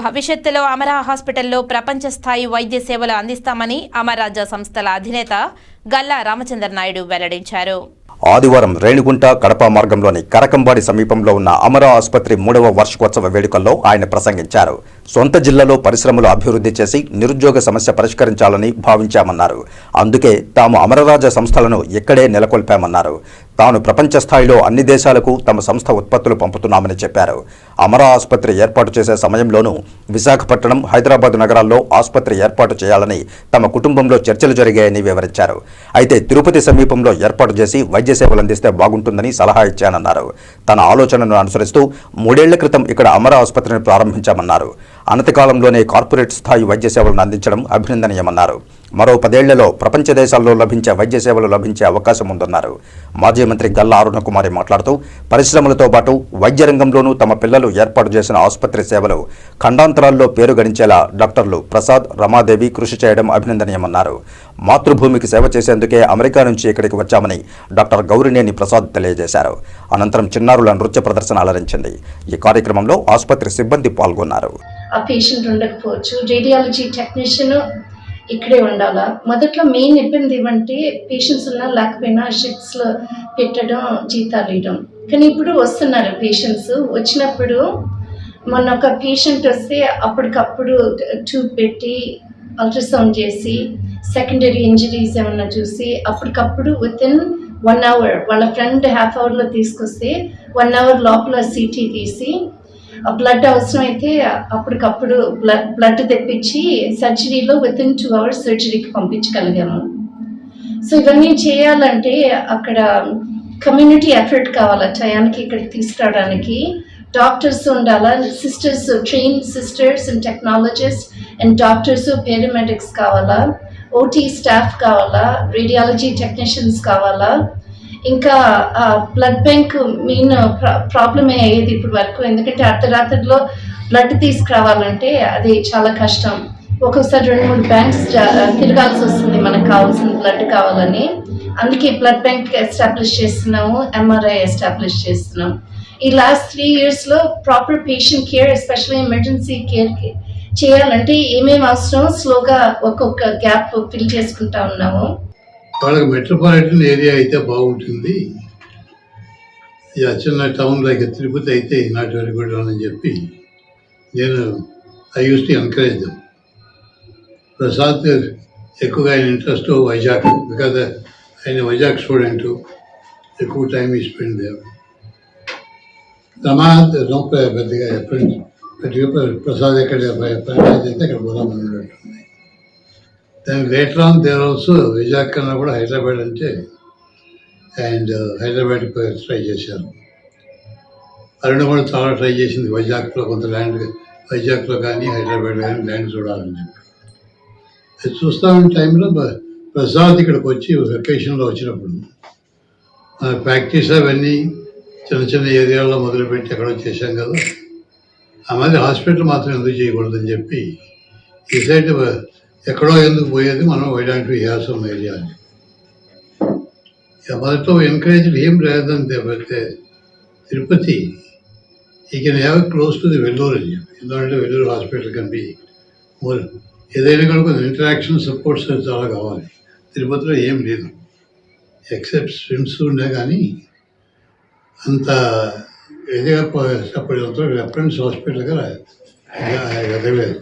భవిష్యత్తులో అమరా హాస్పిటల్లో ప్రపంచ స్థాయి వైద్య సేవలు అందిస్తామని అమరాజ సంస్థల అధినేత గల్లా రామచంద్ర నాయుడు వెల్లడించారు. ఆదివారం రేణిగుంట కడప మార్గంలోని కరకంబాడి సమీపంలో ఉన్న అమరా ఆసుపత్రి మూడవ వార్షికోత్సవ వేడుకల్లో ఆయన ప్రసంగించారు. సొంత జిల్లాలో పరిశ్రమలు అభివృద్ధి చేసి నిరుద్యోగ సమస్య పరిష్కరించాలని భావించామన్నారు. అందుకే తాము అమరరాజ సంస్థలను ఇక్కడే నెలకొల్పామన్నారు. తాను ప్రపంచ స్థాయిలో అన్ని దేశాలకు తమ సంస్థ ఉత్పత్తులు పంపుతున్నామని చెప్పారు. అమరా ఆసుపత్రి ఏర్పాటు చేసే సమయంలోనూ విశాఖపట్నం హైదరాబాద్ నగరాల్లో ఆసుపత్రి ఏర్పాటు చేయాలని తమ కుటుంబంలో చర్చలు జరిగాయని వివరించారు. అయితే తిరుపతి సమీపంలో ఏర్పాటు చేసి వైద్య సేవలు అందిస్తే బాగుంటుందని సలహా ఇచ్చానన్నారు. తన ఆలోచనను అనుసరిస్తూ మూడేళ్ళ క్రితం ఇక్కడ అమర ఆసుపత్రిని ప్రారంభించామన్నారు. అనతికాలంలోనే కార్పొరేట్ స్థాయి వైద్య సేవలను అందించడం అభినందనీయమన్నారు. మరో పదేళ్ళలో ప్రపంచ దేశాల్లో లభించే వైద్య సేవలు లభించే అవకాశం ఉందన్నారు. మాజీ మంత్రి గల్లా అరుణకుమారి మాట్లాడుతూ పరిశ్రమలతో పాటు వైద్య రంగంలోనూ తమ పిల్లలు ఏర్పాటు చేసిన ఆసుపత్రి సేవలు ఖండాంతరాల్లో పేరు గణించేలా డాక్టర్లు ప్రసాద్ రమాదేవి కృషి చేయడం అభినందనీయమన్నారు. మాతృభూమికి సేవ చేసేందుకే అమెరికా నుంచి ఇక్కడికి వచ్చామని డాక్టర్ గౌరినేని ప్రసాద్ తెలియజేశారు. అనంతరం చిన్నారుల నృత్య ప్రదర్శన అలరించింది. ఈ కార్యక్రమంలో ఆసుపత్రి సిబ్బంది పాల్గొన్నారు. ఆ పేషెంట్ ఉండకపోవచ్చు. రేడియాలజీ టెక్నీషియన్ ఇక్కడే ఉండాలా. మొదట్లో మెయిన్ ఇబ్బంది ఏమంటే పేషెంట్స్ ఉన్నా లేకపోయినా షిఫ్ట్స్లో పెట్టడం జీతాలు ఇవ్వడం. కానీ ఇప్పుడు వస్తున్నారు పేషెంట్స్ వచ్చినప్పుడు మొన్న ఒక పేషెంట్ వస్తే అప్పటికప్పుడు ట్యూబ్ పెట్టి అల్ట్రాసౌండ్ చేసి సెకండరీ ఇంజరీస్ ఏమన్నా చూసి అప్పటికప్పుడు విత్ ఇన్ వన్ అవర్ వాళ్ళ ఫ్రెండ్ హాఫ్ అవర్లో తీసుకొస్తే వన్ అవర్ లోపల సిటీ తీసి ఆ బ్లడ్ అవసరమైతే అప్పటికప్పుడు బ్లడ్ బ్లడ్ తెప్పించి సర్జరీలో విత్ ఇన్ టూ అవర్స్ సర్జరీకి పంపించగలిగాము. సో ఇవన్నీ చేయాలంటే అక్కడ కమ్యూనిటీ ఎఫర్ట్ కావాలి? టయానికి ఇక్కడికి తీసుకురావడానికి డాక్టర్స్ ఉండాలా? Sisters train sisters and technologist and doctors paramedics కావాలా? ఓటీ స్టాఫ్ కావాలా? రేడియాలజీ టెక్నీషియన్స్ కావాలా? ఇంకా బ్లడ్ బ్యాంక్ మెయిన్ ప్రాబ్లమే అయ్యేది ఇప్పుడు వరకు. ఎందుకంటే అర్ధరాత్రిలో బ్లడ్ తీసుకురావాలంటే అది చాలా కష్టం. ఒక్కొక్కసారి రెండు మూడు బ్యాంక్స్ తిరగాల్సి వస్తుంది మనకు కావాల్సిన బ్లడ్ కావాలని. అందుకే బ్లడ్ బ్యాంక్ ఎస్టాబ్లిష్ చేస్తున్నాము ఎంఆర్ఐ ఎస్టాబ్లిష్ చేస్తున్నాం ఈ లాస్ట్ త్రీ ఇయర్స్లో proper patient care especially emergency care చేయాలంటే ఏమేమి అవసరం స్లోగా ఒక్కొక్క గ్యాప్ ఫిల్ చేసుకుంటా ఉన్నాము. వాళ్ళకి మెట్రోపాలిటన్ ఏరియా అయితే బాగుంటుంది ఇక చిన్న టౌన్ లైక్ తిరుపతి అయితే నాట్ వెరీ గుడ్ అని చెప్పి నేను I use to encourage them Prasad ఎక్కువగా ఆయన ఇంట్రెస్ట్ వైజాగ్ బికాజ్ ఆయన వైజాగ్ స్టూడెంట్ ఎక్కువ టైం ఈ స్పెండ్ దేవ్ రమా నో పెద్దగా ఫ్రెండ్స్ పెద్దగా ప్రసాద్ ఎక్కడ పని అయితే అక్కడ పోదామని ఉన్నట్టుంది దాని later on there also Vizag కన్నా కూడా హైదరాబాద్ అంటే అండ్ uh, హైదరాబాద్ ట్రై చేశారు. అరుణ కూడా చాలా ట్రై చేసింది వైజాగ్లో కొంత ల్యాండ్ వైజాగ్లో కానీ హైదరాబాద్ కానీ ల్యాండ్ చూడాలని చెప్పి. అది చూస్తా ఉన్న టైంలో ప్రసాద్ ఇక్కడికి వచ్చి వెకేషన్లో వచ్చినప్పుడు ప్రాక్టీస్ అవన్నీ చిన్న చిన్న ఏరియాలో మొదలుపెట్టి ఎక్కడో చేశాం కదా. ఆ మధ్య హాస్పిటల్ మాత్రం ఎందుకు చేయకూడదని చెప్పి ఈ సైడ్ ఎక్కడో ఎందుకు పోయేది మనం వైడాంటి హ్యావ్ సమ్ ఏరియా అని మొదట్లో ఎంకరేజ్ ఏం లేదని లేకపోతే తిరుపతి ఈ can have close to the Vellore అని చెప్పి. ఎందుకంటే Vellore hospital can be more ఏదైనా కూడా కొంచెం ఇంటరాక్షన్ సపోర్ట్స్ చాలా కావాలి. తిరుపతిలో ఏం లేదు. ఎక్సెప్ట్ స్విమ్స్ ఉండే కానీ అంత ఇదిగా చెప్పడంతో రెఫరెన్స్ హాస్పిటల్గా ఎదగలేదు